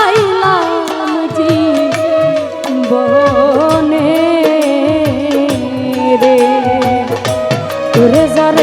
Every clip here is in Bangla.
আইলাম জীবনে রে। তোরে যারে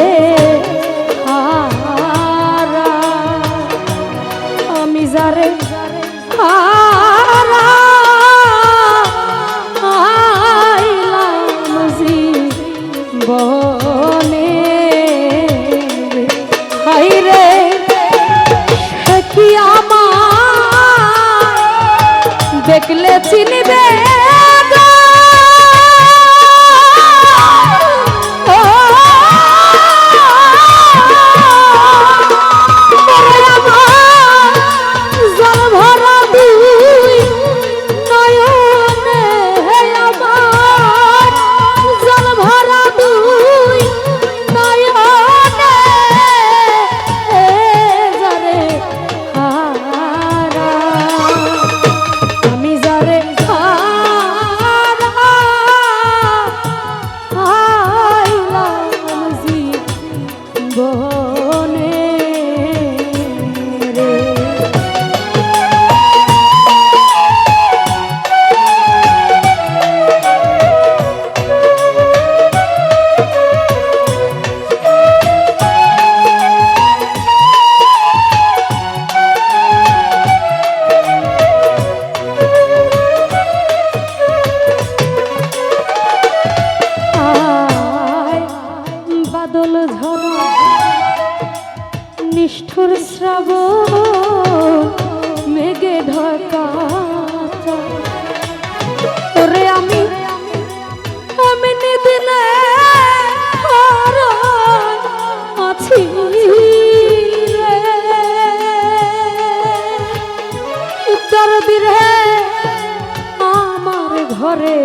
ঘরে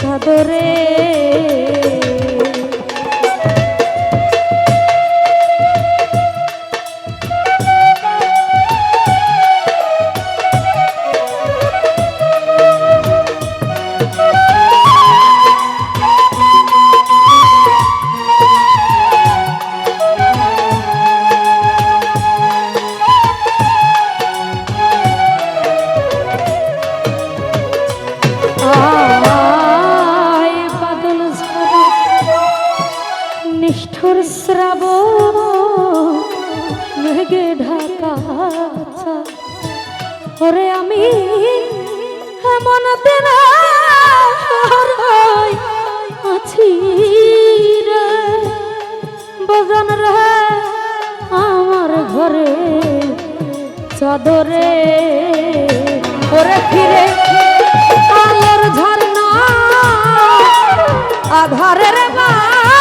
চাদরে নিষ্ঠুর শ্রাব মেঘে ঢাকা ওরে আমি এমন দিন আছি রে। বজন রে, আমার ঘরে চাদরে ওরে ফিরে আলোর ঝর্ণা, আধারের বান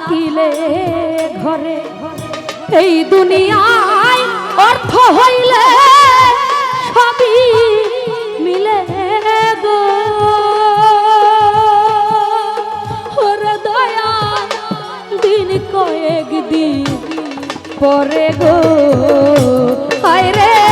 থাকিলে ঘরে, এই দুনিয়ায় অর্থ হইলে সবই মিলে গো। দয়া দিন কয়েক দিন পরে গো। আয় রে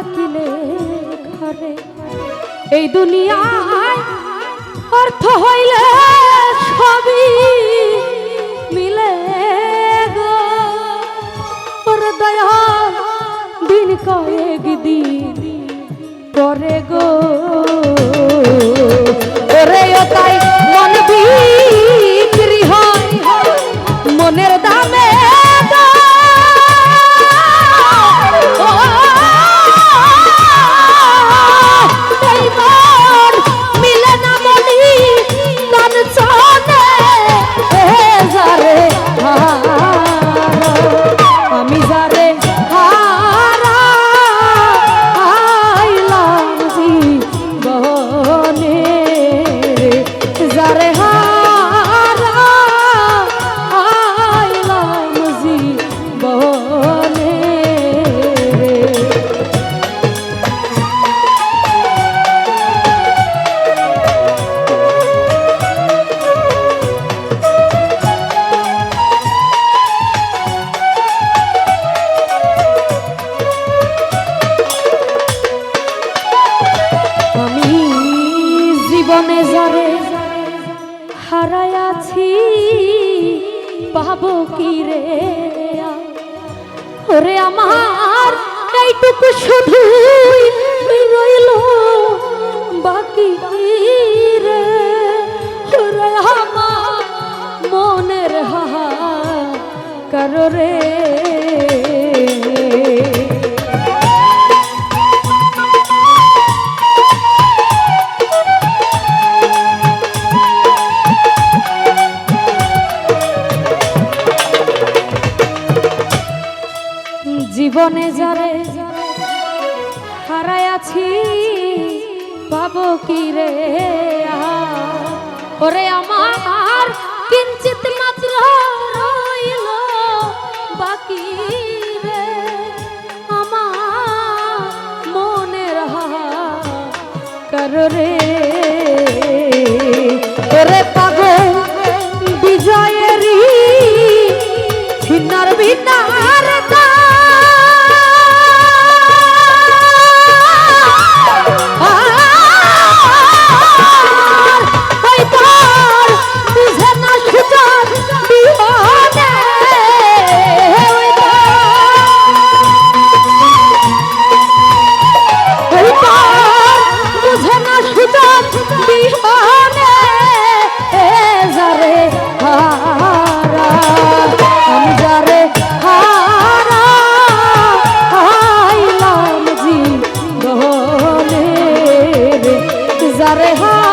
থাকিলে ঘরে। এই দুনিয়ায় অর্থ হইলে সবই মিলে দয়া দিন কয়েক দিন পরে গো। হারায়াছি পাবো কি রে? ওরে আমার, এইটুকু শুধু রইল, বাকি রে? ওরে আমার মনের হাহা কারও রে। জীবনে যারে হারায়াছি পাবো কি রে? ওরে আমার কিঞ্চিত মাত্র রইল বাকি রে আমার মনের কররে ওরে যারে হারা